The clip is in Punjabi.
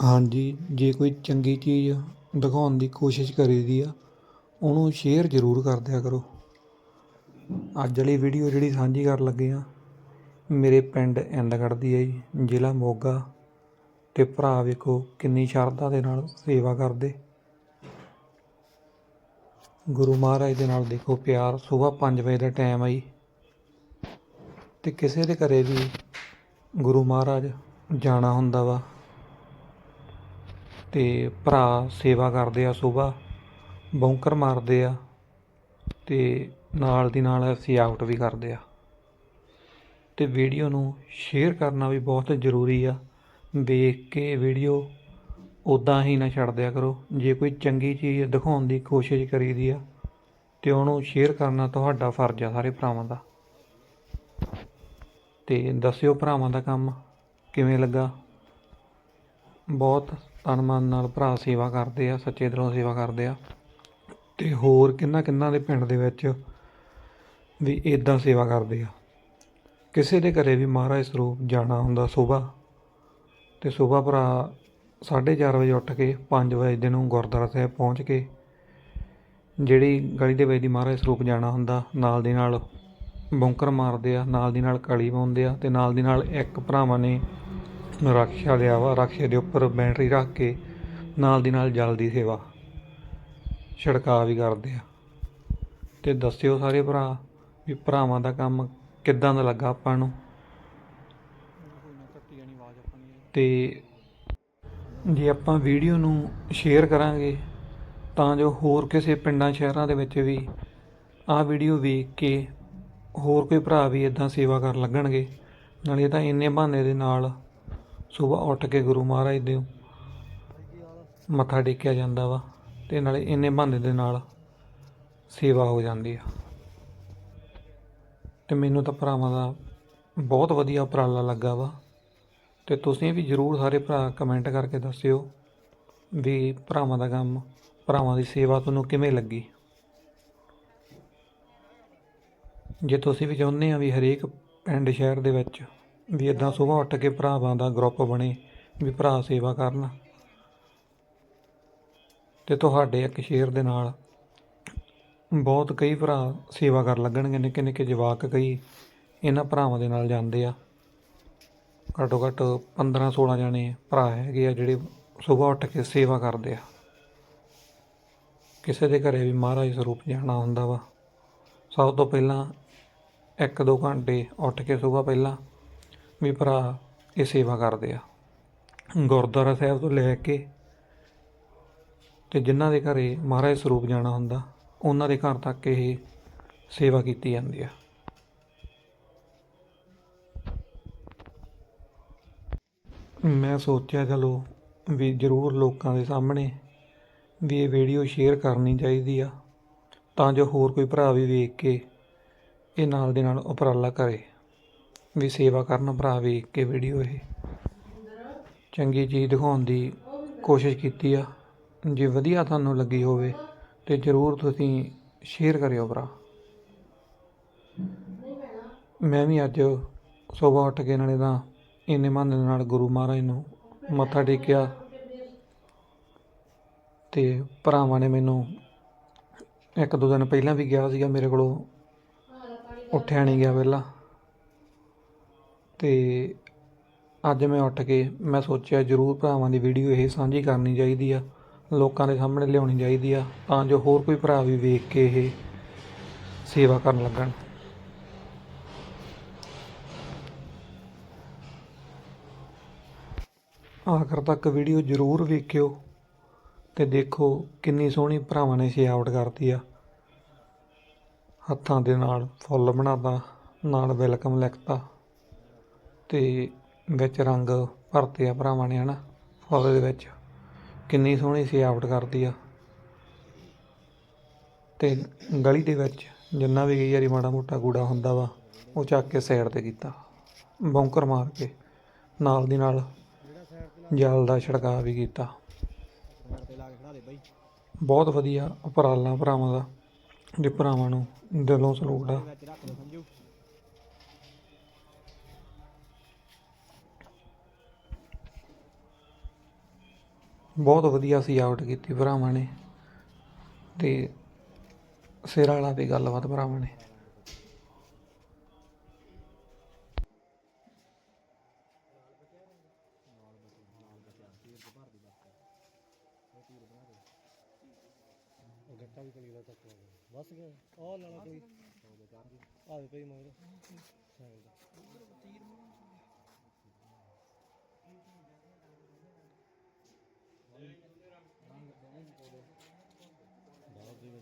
ਹਾਂਜੀ, ਜੇ ਕੋਈ ਚੰਗੀ ਚੀਜ਼ ਦਿਖਾਉਣ ਦੀ ਕੋਸ਼ਿਸ਼ ਕਰੀ ਦੀ ਆ, ਉਹਨੂੰ ਸ਼ੇਅਰ ਜ਼ਰੂਰ ਕਰ ਦਿਆ ਕਰੋ। ਅੱਜ ਵਾਲੀ ਵੀਡੀਓ ਜਿਹੜੀ ਸਾਂਝੀ ਕਰਨ ਲੱਗੇ ਹਾਂ ਮੇਰੇ ਪਿੰਡ ਇੰਦਗੜ੍ਹ ਦੀ ਹੈ ਜੀ, ਜ਼ਿਲ੍ਹਾ ਮੋਗਾ। ਅਤੇ ਭਰਾ ਵੇਖੋ ਕਿੰਨੀ ਸ਼ਰਧਾ ਦੇ ਨਾਲ ਸੇਵਾ ਕਰਦੇ। ਗੁਰੂ ਮਹਾਰਾਜ ਦੇ ਨਾਲ ਦੇਖੋ ਪਿਆਰ, ਸੁਬਾਹ ਪੰਜ ਵਜੇ ਦਾ ਟਾਈਮ ਆ ਜੀ। ਅਤੇ ਕਿਸੇ ਦੇ ਘਰੇ ਵੀ ਗੁਰੂ ਮਹਾਰਾਜ ਜਾਣਾ ਹੁੰਦਾ ਵਾ ਅਤੇ ਭਰਾ ਸੇਵਾ ਕਰਦੇ ਆ ਸੁਬਾਹ ਬੌਂਕਰ ਮਾਰਦੇ ਆ ਅਤੇ ਨਾਲ ਦੀ ਨਾਲ ਅਸੀਂ ਆਊਟ ਵੀ ਕਰਦੇ ਆ। ਅਤੇ ਵੀਡੀਓ ਨੂੰ ਸ਼ੇਅਰ ਕਰਨਾ ਵੀ ਬਹੁਤ ਜ਼ਰੂਰੀ ਆ। ਵੇਖ ਕੇ ਵੀਡੀਓ ਉੱਦਾਂ ਹੀ ਨਾ ਛੱਡ ਦਿਆ ਕਰੋ। ਜੇ ਕੋਈ ਚੰਗੀ ਚੀਜ਼ ਦਿਖਾਉਣ ਦੀ ਕੋਸ਼ਿਸ਼ ਕਰੀਦੀ ਆ ਅਤੇ ਉਹਨੂੰ ਸ਼ੇਅਰ ਕਰਨਾ ਤੁਹਾਡਾ ਫਰਜ਼ ਆ ਸਾਰੇ ਭਰਾਵਾਂ ਦਾ। ਅਤੇ ਦੱਸਿਓ ਭਰਾਵਾਂ ਦਾ ਕੰਮ ਕਿਵੇਂ ਲੱਗਾ। ਬਹੁਤ ਤਨ ਮਨ ਨਾਲ ਭਰਾ ਸੇਵਾ ਕਰਦੇ ਆ, ਸੱਚੇ ਦਿਲੋਂ ਸੇਵਾ ਕਰਦੇ ਆ ਅਤੇ ਹੋਰ ਕਿੰਨਾ ਕਿੰਨਾ ਦੇ ਪਿੰਡ ਦੇ ਵਿੱਚ ਵੀ ਇੱਦਾਂ ਸੇਵਾ ਕਰਦੇ ਆ। ਕਿਸੇ ਦੇ ਘਰੇ ਵੀ ਮਹਾਰਾਜ ਸਰੂਪ ਜਾਣਾ ਹੁੰਦਾ ਸੁਬਾਹ ਅਤੇ ਸੁਬਾਹ ਭਰਾ ਸਾਢੇ ਚਾਰ ਵਜੇ ਉੱਠ ਕੇ ਪੰਜ ਵਜੇ ਨੂੰ ਗੁਰਦੁਆਰਾ ਸਾਹਿਬ ਪਹੁੰਚ ਕੇ ਜਿਹੜੀ ਗਲੀ ਦੇ ਵਿੱਚ ਦੀ ਮਹਾਰਾਜ ਸਰੂਪ ਜਾਣਾ ਹੁੰਦਾ, ਨਾਲ ਦੀ ਨਾਲ ਬੌਂਕਰ ਮਾਰਦੇ ਆ, ਨਾਲ ਦੀ ਨਾਲ ਕਲੀ ਪਾਉਂਦੇ ਆ ਅਤੇ ਨਾਲ ਦੀ ਨਾਲ ਇੱਕ ਭਰਾਵਾਂ ਨੇ ਰਕਸ਼ਾ ਲਿਆ ਵਾ ਰਕਸ਼ੇ ਦੇ ਉੱਪਰ ਬੈਟਰੀ ਰੱਖ ਕੇ ਨਾਲ ਦੀ ਨਾਲ ਜਲ ਦੀ ਸੇਵਾ ਛਿੜਕਾਅ ਵੀ ਕਰਦੇ ਆ। ਅਤੇ ਦੱਸਿਓ ਸਾਰੇ ਭਰਾ ਵੀ ਭਰਾਵਾਂ ਦਾ ਕੰਮ ਕਿੱਦਾਂ ਦਾ ਲੱਗਾ ਆਪਾਂ ਨੂੰ? ਅਤੇ ਜੇ ਆਪਾਂ ਵੀਡੀਓ ਨੂੰ ਸ਼ੇਅਰ ਕਰਾਂਗੇ, ਤਾਂ ਜੋ ਹੋਰ ਕਿਸੇ ਪਿੰਡਾਂ ਸ਼ਹਿਰਾਂ ਦੇ ਵਿੱਚ ਵੀ ਆਹ ਵੀਡੀਓ ਵੇਖ ਕੇ ਹੋਰ ਕੋਈ ਭਰਾ ਵੀ ਇਦਾਂ ਸੇਵਾ ਕਰਨ ਲੱਗਣਗੇ। ਨਾਲੇ ਤਾਂ ਇੰਨੇ ਬਹਾਨੇ ਦੇ ਨਾਲ ਸੁਬਾਹ ਉੱਠ ਕੇ ਗੁਰੂ ਮਹਾਰਾਜ ਦੇ ਮੱਥਾ ਟੇਕਿਆ ਜਾਂਦਾ ਵਾ ਅਤੇ ਨਾਲੇ ਇੰਨੇ ਬਹਾਨੇ ਦੇ ਨਾਲ ਸੇਵਾ ਹੋ ਜਾਂਦੀ ਆ। ਅਤੇ ਮੈਨੂੰ ਤਾਂ ਭਰਾਵਾਂ ਦਾ ਬਹੁਤ ਵਧੀਆ ਉਪਰਾਲਾ ਲੱਗਾ ਵਾ। ਅਤੇ ਤੁਸੀਂ ਵੀ ਜ਼ਰੂਰ ਸਾਰੇ ਭਰਾ ਕਮੈਂਟ ਕਰਕੇ ਦੱਸਿਓ ਵੀ ਭਰਾਵਾਂ ਦਾ ਕੰਮ, ਭਰਾਵਾਂ ਦੀ ਸੇਵਾ ਤੁਹਾਨੂੰ ਕਿਵੇਂ ਲੱਗੀ? ਜੇ ਤੁਸੀਂ ਵੀ ਚਾਹੁੰਦੇ ਆ ਵੀ ਹਰੇਕ ਪਿੰਡ ਸ਼ਹਿਰ ਦੇ ਵਿੱਚ ਵੀ ਇਦਾਂ ਸੁਬਾਹ ਉੱਠ ਕੇ ਭਰਾਵਾਂ ਦਾ ਗਰੁੱਪ ਬਣੇ, ਵੀ ਭਰਾ ਸੇਵਾ ਕਰਨ। ਅਤੇ ਤੁਹਾਡੇ ਇੱਕ ਸ਼ੇਰ ਦੇ ਨਾਲ ਬਹੁਤ ਕਈ ਭਰਾ ਸੇਵਾ ਕਰਨ ਲੱਗਣਗੇ ਨਿੱਕੇ ਨਿੱਕੇ ਜਵਾਕ ਕਈ ਇਹਨਾਂ ਭਰਾਵਾਂ ਦੇ ਨਾਲ ਜਾਂਦੇ ਆ। ਘੱਟੋ ਘੱਟ 15 16 ਜਣੇ ਭਰਾ ਹੈਗੇ ਆ ਜਿਹੜੇ ਸੁਬਾਹ ਉੱਠ ਕੇ ਸੇਵਾ ਕਰਦੇ ਆ। ਕਿਸੇ ਦੇ ਘਰੇ ਵੀ ਮਹਾਰਾਜ ਸਰੂਪ ਜਾਣਾ ਹੁੰਦਾ ਵਾ। ਸਭ ਤੋਂ ਪਹਿਲਾਂ ਇੱਕ ਦੋ ਘੰਟੇ ਉੱਠ ਕੇ ਸੁਬਾਹ ਪਹਿਲਾਂ ਵੀ ਭਰਾ ਇਹ ਸੇਵਾ ਕਰਦੇ ਆ। ਗੁਰਦੁਆਰਾ ਸਾਹਿਬ ਤੋਂ ਲੈ ਕੇ ਅਤੇ ਜਿਨ੍ਹਾਂ ਦੇ ਘਰੇ ਮਹਾਰਾਜ ਸਰੂਪ ਜਾਣਾ ਹੁੰਦਾ, ਉਹਨਾਂ ਦੇ ਘਰ ਤੱਕ ਇਹ ਸੇਵਾ ਕੀਤੀ ਜਾਂਦੀ ਆ। ਮੈਂ ਸੋਚਿਆ, ਚਲੋ ਵੀ ਜ਼ਰੂਰ ਲੋਕਾਂ ਦੇ ਸਾਹਮਣੇ ਵੀ ਇਹ ਵੀਡੀਓ ਸ਼ੇਅਰ ਕਰਨੀ ਚਾਹੀਦੀ ਆ, ਤਾਂ ਜੋ ਹੋਰ ਕੋਈ ਭਰਾ ਵੀ ਵੇਖ ਕੇ ਇਹ ਨਾਲ ਦੇ ਨਾਲ ਉਪਰਾਲਾ ਕਰੇ। ਵੀ ਸੇਵਾ ਕਰਨ ਭਰਾ ਵੇਖ ਕੇ ਵੀਡੀਓ ਇਹ ਚੰਗੀ ਚੀਜ਼ ਦਿਖਾਉਣ ਦੀ ਕੋਸ਼ਿਸ਼ ਕੀਤੀ ਆ। ਜੇ ਵਧੀਆ ਤੁਹਾਨੂੰ ਲੱਗੀ ਹੋਵੇ ਤੇ ਜ਼ਰੂਰ ਤੁਸੀਂ ਸ਼ੇਅਰ ਕਰਿਓ ਭਰਾ। ਮੈਂ ਵੀ ਅੱਜ ਸੁਬਾਹ ਉੱਠ ਕੇ ਨਾਲੇ ਤਾਂ ਇੰਨੇ ਮਨ ਦੇ ਨਾਲ ਗੁਰੂ ਮਹਾਰਾਜ ਨੂੰ ਮੱਥਾ ਟੇਕਿਆ ਅਤੇ ਭਰਾਵਾਂ ਨੇ ਮੈਨੂੰ ਇੱਕ ਦੋ ਦਿਨ ਪਹਿਲਾਂ ਵੀ ਗਿਆ ਸੀਗਾ ਮੇਰੇ ਕੋਲੋਂ, ਉੱਠਿਆ ਨਹੀਂ ਗਿਆ ਪਹਿਲਾਂ ਅਤੇ ਅੱਜ ਮੈਂ ਉੱਠ ਕੇ ਮੈਂ ਸੋਚਿਆ ਜ਼ਰੂਰ ਭਰਾਵਾਂ ਦੀ ਵੀਡੀਓ ਇਹ ਸਾਂਝੀ ਕਰਨੀ ਚਾਹੀਦੀ ਆ, ਲੋਕਾਂ ਦੇ ਸਾਹਮਣੇ ਲਿਆਉਣੀ ਚਾਹੀਦੀ ਆ, ਤਾਂ ਜੋ ਹੋਰ ਕੋਈ ਭਰਾ ਵੀ ਵੇਖ ਕੇ ਇਹ ਸੇਵਾ ਕਰਨ ਲੱਗਣ। ਆਖਰ ਤੱਕ ਵੀਡੀਓ ਜ਼ਰੂਰ ਵੇਖਿਓ ਅਤੇ ਦੇਖੋ ਕਿੰਨੀ ਸੋਹਣੀ ਭਰਾਵਾਂ ਨੇ ਸਜਾਵਟ ਕਰਤੀ ਆ। ਹੱਥਾਂ ਦੇ ਨਾਲ ਫੁੱਲ ਬਣਾਤਾ, ਨਾਲ ਵੈਲਕਮ ਲਿਖਤਾ। ਅਤੇ ਵਿੱਚ ਰੰਗ ਭਰਤੇ ਆ ਭਰਾਵਾਂ ਨੇ, ਹਨਾ? ਫੁੱਲ ਦੇ ਵਿੱਚ। ਕਿੰਨੀ ਸੋਹਣੀ ਸਜਾਵਟ ਕਰਦੀ ਆ। ਅਤੇ ਗਲੀ ਦੇ ਵਿੱਚ ਜਿੰਨਾ ਵੀ ਕਈ ਵਾਰੀ ਮਾੜਾ ਮੋਟਾ ਕੂੜਾ ਹੁੰਦਾ ਵਾ, ਉਹ ਚੱਕ ਕੇ ਸਾਈਡ 'ਤੇ ਕੀਤਾ। ਬੌਂਕਰ ਮਾਰ ਕੇ ਨਾਲ ਦੀ ਨਾਲ ਜਲ ਦਾ ਛਿੜਕਾਅ ਵੀ ਕੀਤਾ। ਬਹੁਤ ਵਧੀਆ ਉਪਰਾਲਾ ਭਰਾਵਾਂ ਦਾ, ਜੇ ਭਰਾਵਾਂ ਨੂੰ ਦਿਲੋਂ ਸਲੂਟ ਆ। ਬਹੁਤ ਵਧੀਆ ਸਜਾਵਟ ਕੀਤੀ ਭਰਾਵਾਂ ਨੇ ਤੇ ਸਿਰ ਵਾਲਾ ਦੀ ਗੱਲਬਾਤ ਭਰਾਵਾਂ ਨੇ। ਗੱਟਾ ਵੀ ਕਲੀਲਾ ਤੱਕ ਬਸ ਗਿਆ ਉਹ ਲਾਣਾ ਕੋਈ ਆਵੇ ਪਈ ਮਗਰ।